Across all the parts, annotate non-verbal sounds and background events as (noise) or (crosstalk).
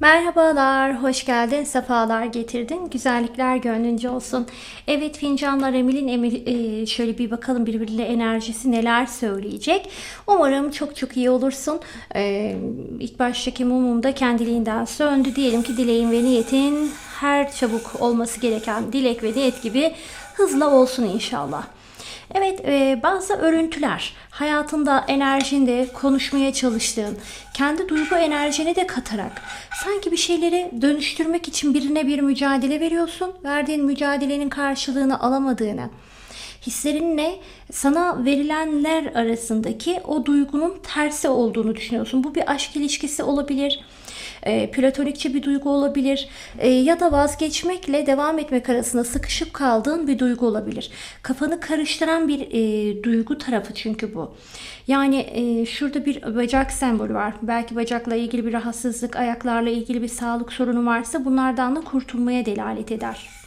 Merhabalar, hoş geldin, sefalar getirdin. Güzellikler gönlünce olsun. Evet fincanlar Emil'in Emil, e, şöyle bir bakalım birbiriyle enerjisi neler söyleyecek. Umarım çok çok iyi olursun. E, ilk baştaki mumum da kendiliğinden söndü. Diyelim ki dileğin ve niyetin her çabuk olması gereken dilek ve niyet gibi hızla olsun inşallah. Evet e, bazı örüntüler hayatında enerjinde konuşmaya çalıştığın kendi duygu enerjini de katarak sanki bir şeyleri dönüştürmek için birine bir mücadele veriyorsun. Verdiğin mücadelenin karşılığını alamadığını hislerinle sana verilenler arasındaki o duygunun tersi olduğunu düşünüyorsun. Bu bir aşk ilişkisi olabilir e, platonikçe bir duygu olabilir e, ya da vazgeçmekle devam etmek arasında sıkışıp kaldığın bir duygu olabilir. Kafanı karıştıran bir e, duygu tarafı çünkü bu. Yani e, şurada bir bacak sembolü var. Belki bacakla ilgili bir rahatsızlık, ayaklarla ilgili bir sağlık sorunu varsa bunlardan da kurtulmaya delalet eder.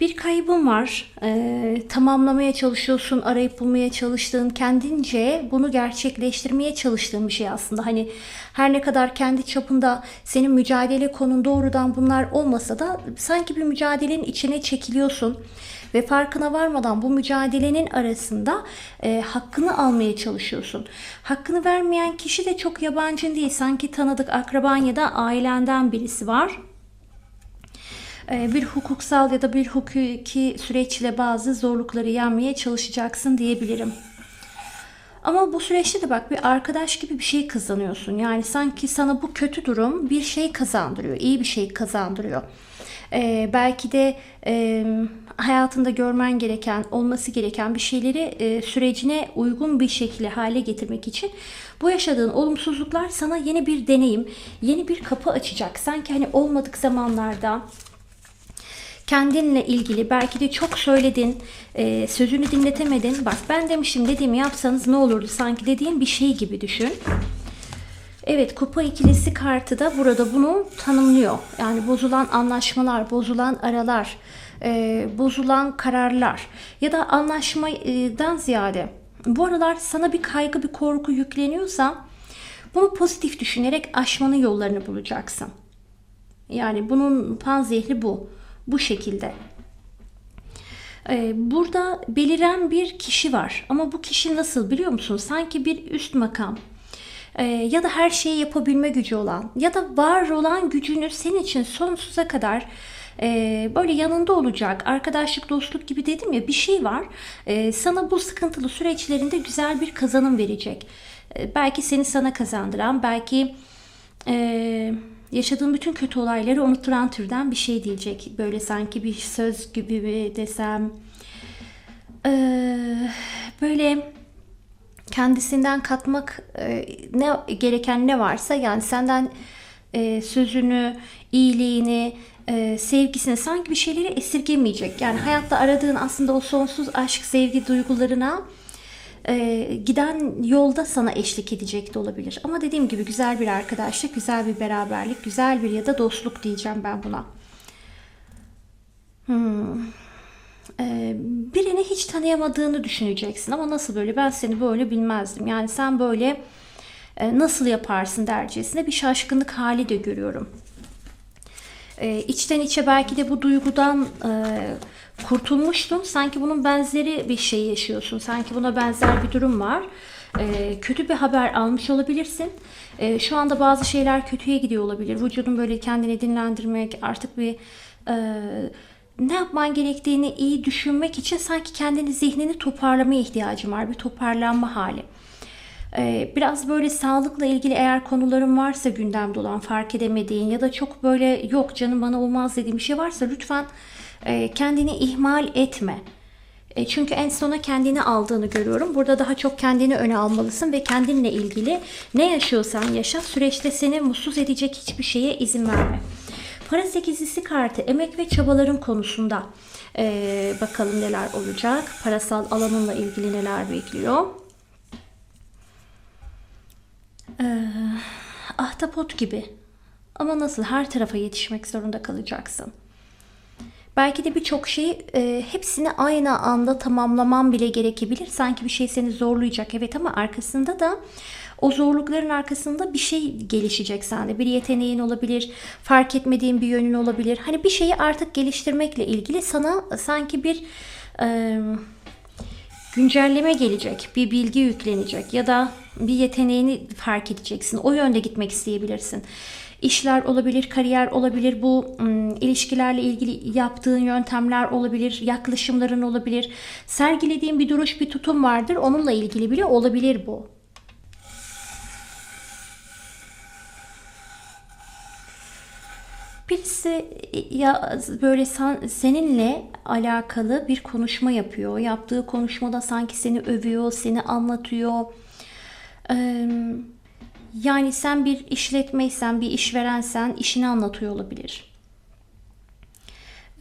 Bir kaybın var. E, tamamlamaya çalışıyorsun, arayıp bulmaya çalıştığın, kendince bunu gerçekleştirmeye çalıştığın bir şey aslında. Hani her ne kadar kendi çapında senin mücadele konun doğrudan bunlar olmasa da sanki bir mücadelenin içine çekiliyorsun ve farkına varmadan bu mücadelenin arasında e, hakkını almaya çalışıyorsun. Hakkını vermeyen kişi de çok yabancı değil. Sanki tanıdık akraban ya da ailenden birisi var bir hukuksal ya da bir hukuki süreçle bazı zorlukları yenmeye çalışacaksın diyebilirim. Ama bu süreçte de bak bir arkadaş gibi bir şey kazanıyorsun. Yani sanki sana bu kötü durum bir şey kazandırıyor, iyi bir şey kazandırıyor. Ee, belki de e, hayatında görmen gereken, olması gereken bir şeyleri e, sürecine uygun bir şekilde hale getirmek için bu yaşadığın olumsuzluklar sana yeni bir deneyim, yeni bir kapı açacak. Sanki hani olmadık zamanlarda kendinle ilgili belki de çok söyledin, e, sözünü dinletemedin. Bak ben demişim dediğimi yapsanız ne olurdu sanki dediğin bir şey gibi düşün. Evet kupa ikilisi kartı da burada bunu tanımlıyor. Yani bozulan anlaşmalar, bozulan aralar, e, bozulan kararlar ya da anlaşmadan ziyade bu aralar sana bir kaygı, bir korku yükleniyorsa bunu pozitif düşünerek aşmanın yollarını bulacaksın. Yani bunun pan zehri bu bu şekilde. Ee, burada beliren bir kişi var ama bu kişi nasıl biliyor musun? Sanki bir üst makam ee, ya da her şeyi yapabilme gücü olan ya da var olan gücünü senin için sonsuza kadar e, böyle yanında olacak arkadaşlık dostluk gibi dedim ya bir şey var sana bu sıkıntılı süreçlerinde güzel bir kazanım verecek belki seni sana kazandıran belki e, yaşadığım bütün kötü olayları unutturan türden bir şey diyecek. Böyle sanki bir söz gibi mi desem. Ee, böyle kendisinden katmak e, ne gereken ne varsa yani senden e, sözünü, iyiliğini, e, sevgisini sanki bir şeyleri esirgemeyecek. Yani hayatta aradığın aslında o sonsuz aşk, sevgi duygularına e, giden yolda sana eşlik edecek de olabilir. Ama dediğim gibi güzel bir arkadaşlık, güzel bir beraberlik, güzel bir ya da dostluk diyeceğim ben buna. Hmm. Ee, birini hiç tanıyamadığını düşüneceksin ama nasıl böyle ben seni böyle bilmezdim. Yani sen böyle e, nasıl yaparsın dercesine bir şaşkınlık hali de görüyorum. Ee, içten içe belki de bu duygudan e, kurtulmuştun. Sanki bunun benzeri bir şey yaşıyorsun. Sanki buna benzer bir durum var. Ee, kötü bir haber almış olabilirsin. Ee, şu anda bazı şeyler kötüye gidiyor olabilir. Vücudun böyle kendini dinlendirmek, artık bir e, ne yapman gerektiğini iyi düşünmek için sanki kendini zihnini toparlamaya ihtiyacın var. Bir toparlanma hali. Ee, biraz böyle sağlıkla ilgili eğer konuların varsa gündemde olan fark edemediğin ya da çok böyle yok canım bana olmaz dediğim bir şey varsa lütfen e, kendini ihmal etme. E, çünkü en sona kendini aldığını görüyorum. Burada daha çok kendini öne almalısın ve kendinle ilgili ne yaşıyorsan yaşa süreçte seni mutsuz edecek hiçbir şeye izin verme. Para sekizlisi kartı emek ve çabaların konusunda ee, bakalım neler olacak. Parasal alanınla ilgili neler bekliyor. Ee, ahtapot gibi. Ama nasıl her tarafa yetişmek zorunda kalacaksın. Belki de birçok şeyi e, hepsini aynı anda tamamlaman bile gerekebilir. Sanki bir şey seni zorlayacak evet ama arkasında da O zorlukların arkasında bir şey gelişecek sende. Bir yeteneğin olabilir, fark etmediğin bir yönün olabilir. Hani bir şeyi artık geliştirmekle ilgili sana sanki bir e, güncelleme gelecek, bir bilgi yüklenecek ya da bir yeteneğini fark edeceksin. O yönde gitmek isteyebilirsin. İşler olabilir, kariyer olabilir, bu ilişkilerle ilgili yaptığın yöntemler olabilir, yaklaşımların olabilir. Sergilediğin bir duruş, bir tutum vardır. Onunla ilgili bile olabilir bu. Birisi ya böyle sen, seninle alakalı bir konuşma yapıyor. Yaptığı konuşmada sanki seni övüyor, seni anlatıyor. Ee, yani sen bir işletmeysen, bir işverensen işini anlatıyor olabilir.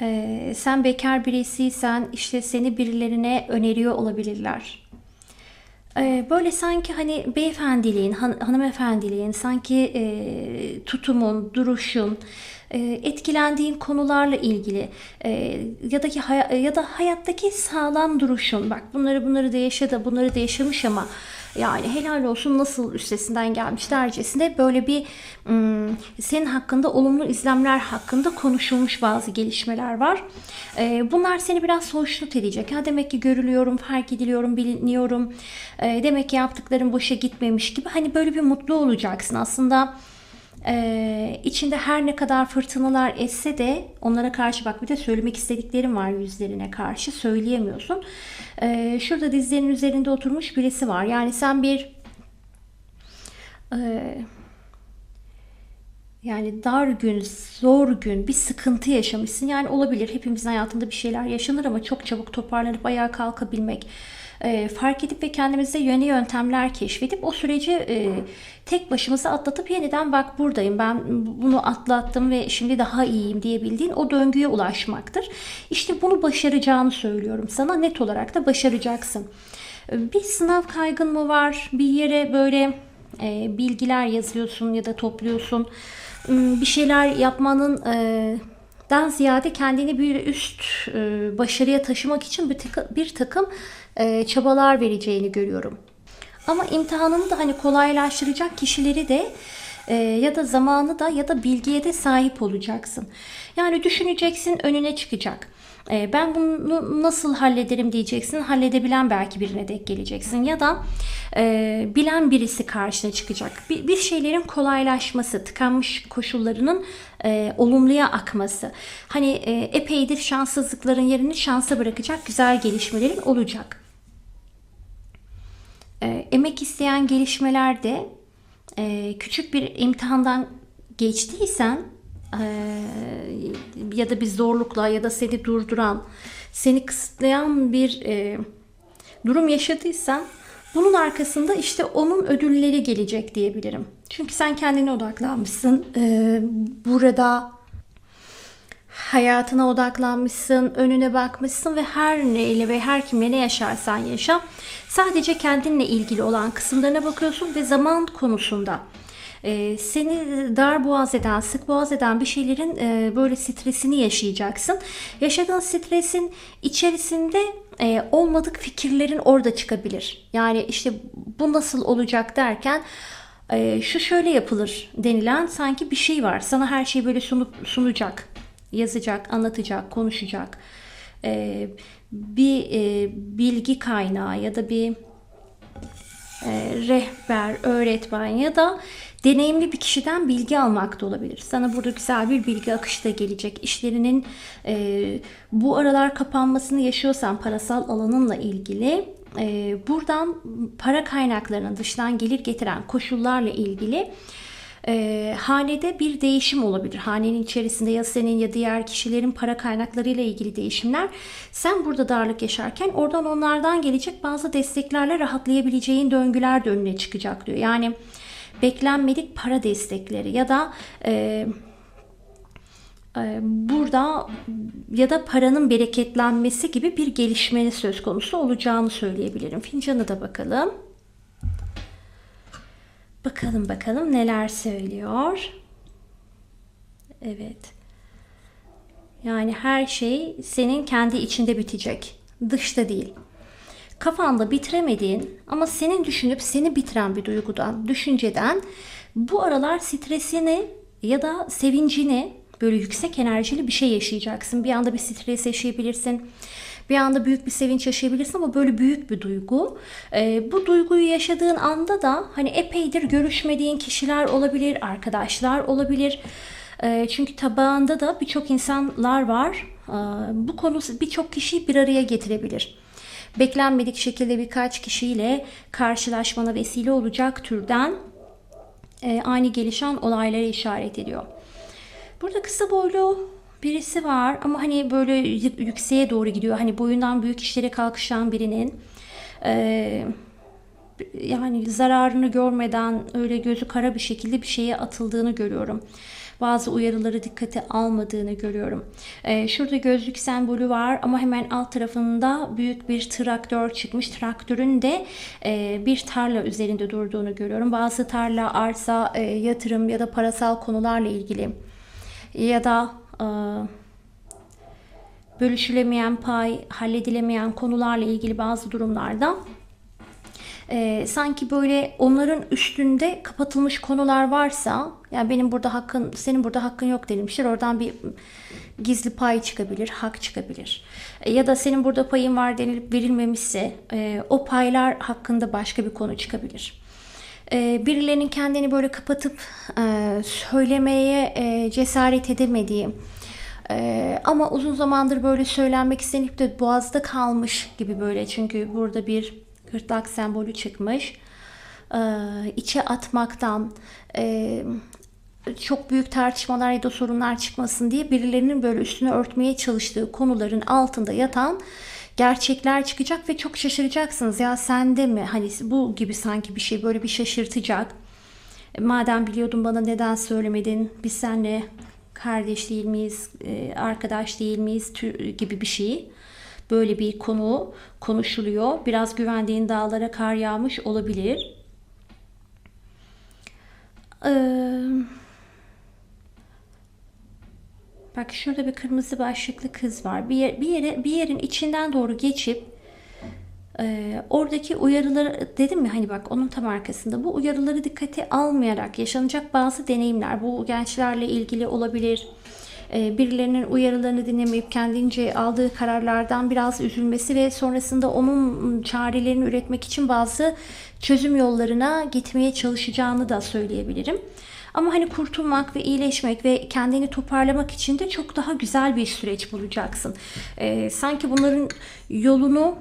Ee, sen bekar birisiysen işte seni birilerine öneriyor olabilirler. Ee, böyle sanki hani beyefendiliğin, han- hanımefendiliğin, sanki e, tutumun, duruşun, e, etkilendiğin konularla ilgili e, ya da ki ya da hayattaki sağlam duruşun. Bak bunları bunları da yaşadı, bunları da yaşamış ama yani helal olsun nasıl üstesinden gelmiş dercesinde böyle bir ım, senin hakkında olumlu izlemler hakkında konuşulmuş bazı gelişmeler var. Ee, bunlar seni biraz hoşnut edecek. Ha demek ki görülüyorum, fark ediliyorum, biliniyorum. Ee, demek ki yaptıklarım boşa gitmemiş gibi. Hani böyle bir mutlu olacaksın aslında. Ee, içinde her ne kadar fırtınalar esse de onlara karşı bak bir de söylemek istediklerim var yüzlerine karşı söyleyemiyorsun. Ee, şurada dizlerinin üzerinde oturmuş birisi var. Yani sen bir e, yani dar gün, zor gün, bir sıkıntı yaşamışsın. Yani olabilir. Hepimizin hayatında bir şeyler yaşanır ama çok çabuk toparlanıp ayağa kalkabilmek, e, fark edip ve kendimize yeni yöntemler keşfedip o süreci e, tek başımıza atlatıp yeniden bak buradayım ben bunu atlattım ve şimdi daha iyiyim diyebildiğin o döngüye ulaşmaktır. İşte bunu başaracağını söylüyorum sana net olarak da başaracaksın. E, Bir sınav kaygın mı var? Bir yere böyle e, bilgiler yazıyorsun ya da topluyorsun. Hmm, Bir şeyler yapmanın e, dan ziyade kendini bir üst e, başarıya taşımak için bir, takım e, çabalar vereceğini görüyorum. Ama imtihanını da hani kolaylaştıracak kişileri de e, ya da zamanı da ya da bilgiye de sahip olacaksın. Yani düşüneceksin önüne çıkacak. E, ben bunu nasıl hallederim diyeceksin. Halledebilen belki birine denk geleceksin. Ya da e, bilen birisi karşına çıkacak. Bir, bir şeylerin kolaylaşması, tıkanmış koşullarının e, olumluya akması. Hani e, epeydir şanssızlıkların yerini şansa bırakacak güzel gelişmelerin olacak. E, emek isteyen gelişmelerde e, küçük bir imtihandan geçtiysen ya da bir zorlukla ya da seni durduran, seni kısıtlayan bir e, durum yaşadıysan bunun arkasında işte onun ödülleri gelecek diyebilirim. Çünkü sen kendine odaklanmışsın. E, burada hayatına odaklanmışsın, önüne bakmışsın ve her neyle ve her kimle ne yaşarsan yaşa sadece kendinle ilgili olan kısımlarına bakıyorsun ve zaman konusunda e, seni dar boğaz eden, sık boğaz eden bir şeylerin e, böyle stresini yaşayacaksın. Yaşadığın stresin içerisinde e, olmadık fikirlerin orada çıkabilir. Yani işte bu nasıl olacak derken e, şu şöyle yapılır denilen sanki bir şey var. Sana her şeyi böyle sunup sunacak yazacak, anlatacak, konuşacak bir bilgi kaynağı ya da bir rehber, öğretmen ya da deneyimli bir kişiden bilgi almak da olabilir. Sana burada güzel bir bilgi akışı da gelecek. İşlerinin e, bu aralar kapanmasını yaşıyorsan parasal alanınla ilgili e, buradan para kaynaklarının dıştan gelir getiren koşullarla ilgili e, hanede bir değişim olabilir. Hanenin içerisinde ya senin ya diğer kişilerin para kaynaklarıyla ilgili değişimler. Sen burada darlık yaşarken oradan onlardan gelecek bazı desteklerle rahatlayabileceğin döngüler de önüne çıkacak diyor. Yani beklenmedik para destekleri ya da e, e, burada ya da paranın bereketlenmesi gibi bir gelişmenin söz konusu olacağını söyleyebilirim. Fincanı da bakalım. Bakalım bakalım neler söylüyor. Evet. Yani her şey senin kendi içinde bitecek. Dışta değil. Kafanda bitiremediğin ama senin düşünüp seni bitiren bir duygudan, düşünceden bu aralar stresini ya da sevincini böyle yüksek enerjili bir şey yaşayacaksın. Bir anda bir stres yaşayabilirsin. Bir anda büyük bir sevinç yaşayabilirsin ama böyle büyük bir duygu. Ee, bu duyguyu yaşadığın anda da hani epeydir görüşmediğin kişiler olabilir, arkadaşlar olabilir. Ee, çünkü tabağında da birçok insanlar var. Ee, bu konu birçok kişiyi bir araya getirebilir. Beklenmedik şekilde birkaç kişiyle karşılaşmana vesile olacak türden e, ani gelişen olaylara işaret ediyor. Burada kısa boylu birisi var ama hani böyle yükseğe doğru gidiyor. Hani boyundan büyük işlere kalkışan birinin e, yani zararını görmeden öyle gözü kara bir şekilde bir şeye atıldığını görüyorum. Bazı uyarıları dikkate almadığını görüyorum. Ee, şurada gözlük sembolü var ama hemen alt tarafında büyük bir traktör çıkmış. Traktörün de e, bir tarla üzerinde durduğunu görüyorum. Bazı tarla, arsa, e, yatırım ya da parasal konularla ilgili ya da e, bölüşülemeyen pay, halledilemeyen konularla ilgili bazı durumlarda e, sanki böyle onların üstünde kapatılmış konular varsa yani benim burada hakkın senin burada hakkın yok denilmiştir oradan bir gizli pay çıkabilir hak çıkabilir. E, ya da senin burada payın var denilip verilmemişse e, o paylar hakkında başka bir konu çıkabilir. E, birilerinin kendini böyle kapatıp e, söylemeye e, cesaret edemediği ee, ama uzun zamandır böyle söylenmek istenip de boğazda kalmış gibi böyle. Çünkü burada bir gırtlak sembolü çıkmış. Ee, içe atmaktan e, çok büyük tartışmalar ya da sorunlar çıkmasın diye birilerinin böyle üstüne örtmeye çalıştığı konuların altında yatan gerçekler çıkacak ve çok şaşıracaksınız. Ya sende mi? Hani bu gibi sanki bir şey böyle bir şaşırtacak. Madem biliyordun bana neden söylemedin? Biz seninle kardeş değil miyiz? E, arkadaş değil miyiz? gibi bir şey böyle bir konu konuşuluyor. Biraz güvendiğin dağlara kar yağmış olabilir. Ee, bak şurada bir kırmızı başlıklı kız var. Bir, yer, bir yere bir yerin içinden doğru geçip e, oradaki uyarıları dedim mi hani bak onun tam arkasında bu uyarıları dikkate almayarak yaşanacak bazı deneyimler bu gençlerle ilgili olabilir birilerinin uyarılarını dinlemeyip kendince aldığı kararlardan biraz üzülmesi ve sonrasında onun çarelerini üretmek için bazı çözüm yollarına gitmeye çalışacağını da söyleyebilirim. Ama hani kurtulmak ve iyileşmek ve kendini toparlamak için de çok daha güzel bir süreç bulacaksın. Ee, sanki bunların yolunu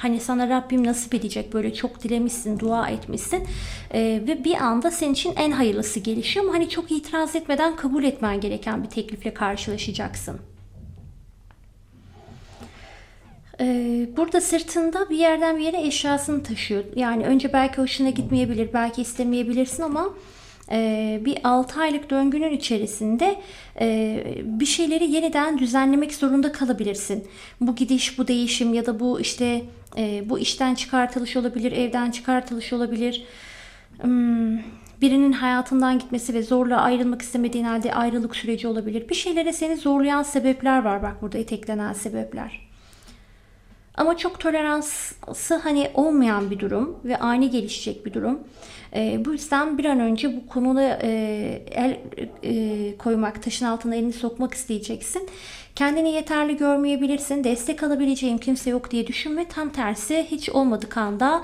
Hani sana Rabbim nasip edecek böyle çok dilemişsin, dua etmişsin ee, ve bir anda senin için en hayırlısı gelişiyor ama hani çok itiraz etmeden kabul etmen gereken bir teklifle karşılaşacaksın. Ee, burada sırtında bir yerden bir yere eşyasını taşıyor. Yani önce belki hoşuna gitmeyebilir, belki istemeyebilirsin ama e, bir 6 aylık döngünün içerisinde e, bir şeyleri yeniden düzenlemek zorunda kalabilirsin. Bu gidiş, bu değişim ya da bu işte e, bu işten çıkartılış olabilir, evden çıkartılış olabilir. Hmm, birinin hayatından gitmesi ve zorla ayrılmak istemediğin halde ayrılık süreci olabilir. Bir şeylere seni zorlayan sebepler var bak burada eteklenen sebepler. Ama çok toleransı hani olmayan bir durum ve ani gelişecek bir durum. E, bu yüzden bir an önce bu konuda e, el e, koymak, taşın altına elini sokmak isteyeceksin. Kendini yeterli görmeyebilirsin. Destek alabileceğim kimse yok diye düşünme. Tam tersi hiç olmadık anda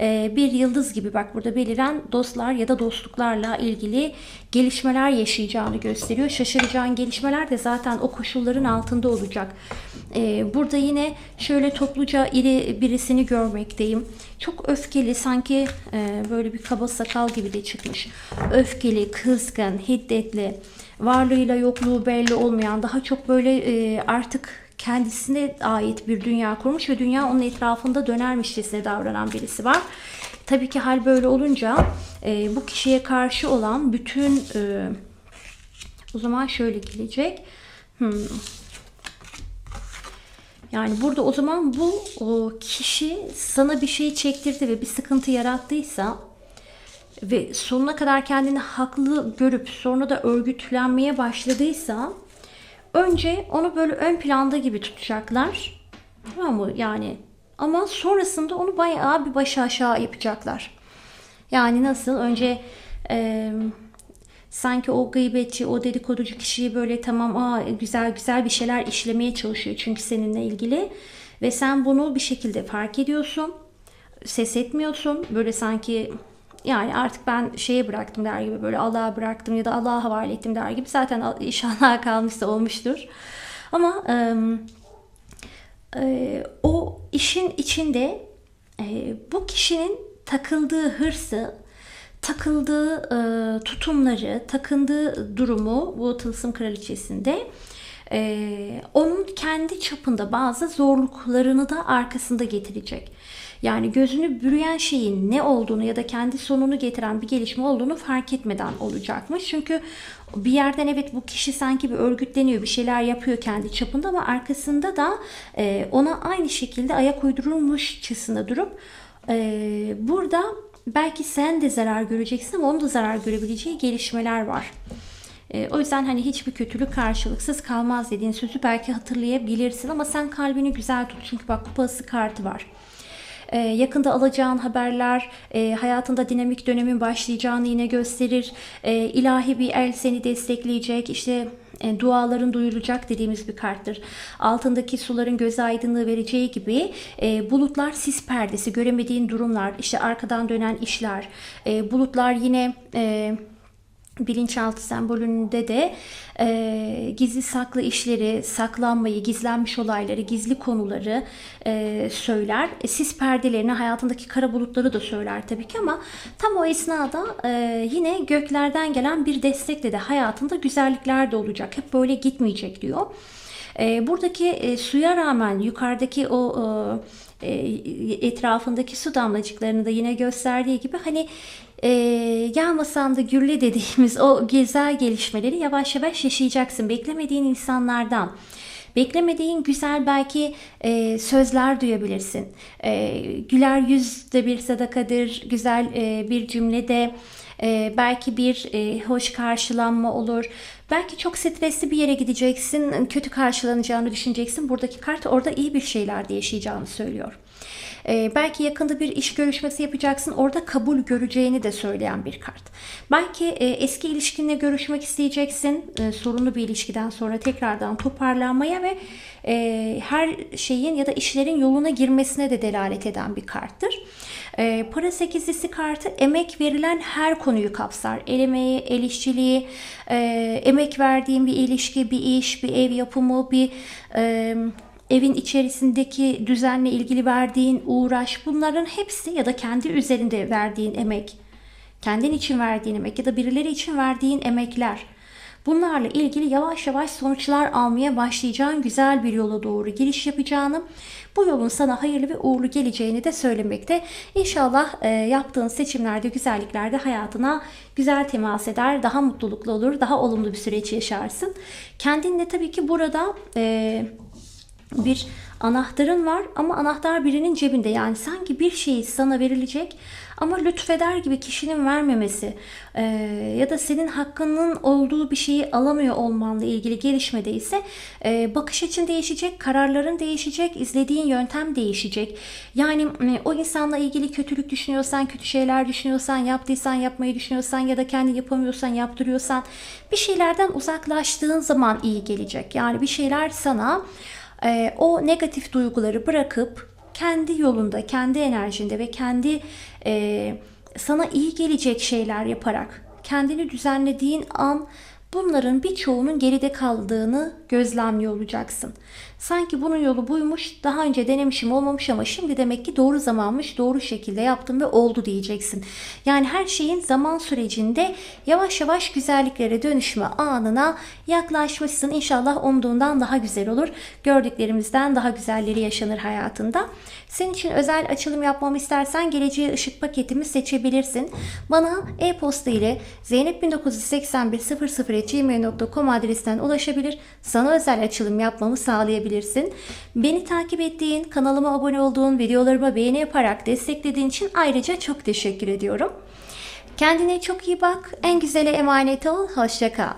e, bir yıldız gibi bak burada beliren dostlar ya da dostluklarla ilgili gelişmeler yaşayacağını gösteriyor. Şaşıracağın gelişmeler de zaten o koşulların altında olacak. E, burada yine şöyle topluca iri birisini görmekteyim. Çok öfkeli sanki e, böyle bir kaba sakal gibi de çıkmış. Öfkeli, kızgın, hiddetli varlığıyla yokluğu belli olmayan daha çok böyle e, artık kendisine ait bir dünya kurmuş ve dünya onun etrafında dönermişçesine davranan birisi var. Tabii ki hal böyle olunca e, bu kişiye karşı olan bütün e, o zaman şöyle gelecek. Hmm. Yani burada o zaman bu o kişi sana bir şey çektirdi ve bir sıkıntı yarattıysa ve sonuna kadar kendini haklı görüp sonra da örgütlenmeye başladıysa önce onu böyle ön planda gibi tutacaklar. Tamam mı? Yani Ama sonrasında onu bayağı bir baş aşağı yapacaklar. Yani nasıl? Önce e, sanki o gıybetçi, o dedikoducu kişiyi böyle tamam aa, güzel güzel bir şeyler işlemeye çalışıyor çünkü seninle ilgili. Ve sen bunu bir şekilde fark ediyorsun. Ses etmiyorsun. Böyle sanki yani artık ben şeye bıraktım der gibi böyle Allah'a bıraktım ya da Allah'a havale ettim der gibi. Zaten inşallah (laughs) kalmışsa olmuştur. Ama e, e, o işin içinde e, bu kişinin takıldığı hırsı, takıldığı e, tutumları, takındığı durumu bu tılsım kraliçesinde e, onun kendi çapında bazı zorluklarını da arkasında getirecek. Yani gözünü bürüyen şeyin ne olduğunu ya da kendi sonunu getiren bir gelişme olduğunu fark etmeden olacakmış. Çünkü bir yerden evet bu kişi sanki bir örgütleniyor, bir şeyler yapıyor kendi çapında ama arkasında da e, ona aynı şekilde ayak uydurulmuşçasına durup e, burada belki sen de zarar göreceksin ama onun da zarar görebileceği gelişmeler var. E, o yüzden hani hiçbir kötülük karşılıksız kalmaz dediğin sözü belki hatırlayabilirsin ama sen kalbini güzel tut. Çünkü bak kupası kartı var. Ee, yakında alacağın haberler e, hayatında dinamik dönemin başlayacağını yine gösterir. E, ilahi bir el seni destekleyecek. İşte e, duaların duyulacak dediğimiz bir karttır. Altındaki suların göz aydınlığı vereceği gibi e, bulutlar sis perdesi, göremediğin durumlar, işte arkadan dönen işler, e, bulutlar yine e, bilinçaltı sembolünde de e, gizli saklı işleri, saklanmayı, gizlenmiş olayları, gizli konuları e, söyler. E, sis perdelerini, hayatındaki kara bulutları da söyler tabii ki ama tam o esnada e, yine göklerden gelen bir destekle de hayatında güzellikler de olacak. Hep böyle gitmeyecek diyor. E, buradaki e, suya rağmen yukarıdaki o e, etrafındaki su damlacıklarını da yine gösterdiği gibi hani e, yağmasan da gürle dediğimiz o güzel gelişmeleri yavaş yavaş yaşayacaksın. Beklemediğin insanlardan. Beklemediğin güzel belki e, sözler duyabilirsin. E, güler yüz de bir sadakadır, güzel e, bir cümlede e, belki bir e, hoş karşılanma olur. Belki çok stresli bir yere gideceksin, kötü karşılanacağını düşüneceksin. Buradaki kart orada iyi bir şeyler de yaşayacağını söylüyor. Ee, belki yakında bir iş görüşmesi yapacaksın. Orada kabul göreceğini de söyleyen bir kart. Belki e, eski ilişkinle görüşmek isteyeceksin. E, sorunlu bir ilişkiden sonra tekrardan toparlanmaya ve e, her şeyin ya da işlerin yoluna girmesine de delalet eden bir karttır. E, para sekizlisi kartı emek verilen her konuyu kapsar. El emeği, el işçiliği, e, emek verdiğim bir ilişki, bir iş, bir ev yapımı, bir... E, evin içerisindeki düzenle ilgili verdiğin uğraş bunların hepsi ya da kendi üzerinde verdiğin emek, kendin için verdiğin emek ya da birileri için verdiğin emekler. Bunlarla ilgili yavaş yavaş sonuçlar almaya başlayacağın güzel bir yola doğru giriş yapacağını, bu yolun sana hayırlı ve uğurlu geleceğini de söylemekte. İnşallah e, yaptığın seçimlerde, güzelliklerde hayatına güzel temas eder, daha mutluluklu olur, daha olumlu bir süreç yaşarsın. Kendinle tabii ki burada... E, bir anahtarın var ama anahtar birinin cebinde. Yani sanki bir şey sana verilecek ama lütfeder gibi kişinin vermemesi e, ya da senin hakkının olduğu bir şeyi alamıyor olmanla ilgili gelişmede ise e, bakış açın değişecek, kararların değişecek, izlediğin yöntem değişecek. Yani e, o insanla ilgili kötülük düşünüyorsan, kötü şeyler düşünüyorsan, yaptıysan, yapmayı düşünüyorsan ya da kendi yapamıyorsan, yaptırıyorsan bir şeylerden uzaklaştığın zaman iyi gelecek. Yani bir şeyler sana e, o negatif duyguları bırakıp kendi yolunda, kendi enerjinde ve kendi e, sana iyi gelecek şeyler yaparak kendini düzenlediğin an bunların birçoğunun geride kaldığını gözlemliyor olacaksın. Sanki bunun yolu buymuş, daha önce denemişim olmamış ama şimdi demek ki doğru zamanmış, doğru şekilde yaptım ve oldu diyeceksin. Yani her şeyin zaman sürecinde yavaş yavaş güzelliklere dönüşme anına yaklaşmışsın. İnşallah umduğundan daha güzel olur. Gördüklerimizden daha güzelleri yaşanır hayatında. Senin için özel açılım yapmamı istersen geleceğe ışık paketimi seçebilirsin. Bana e-posta ile zeynep198100gmail.com adresinden ulaşabilir. Sana özel açılım yapmamı sağlayabilirsin. Beni takip ettiğin, kanalıma abone olduğun, videolarıma beğeni yaparak desteklediğin için ayrıca çok teşekkür ediyorum. Kendine çok iyi bak. En güzele emanet ol. Hoşça kal.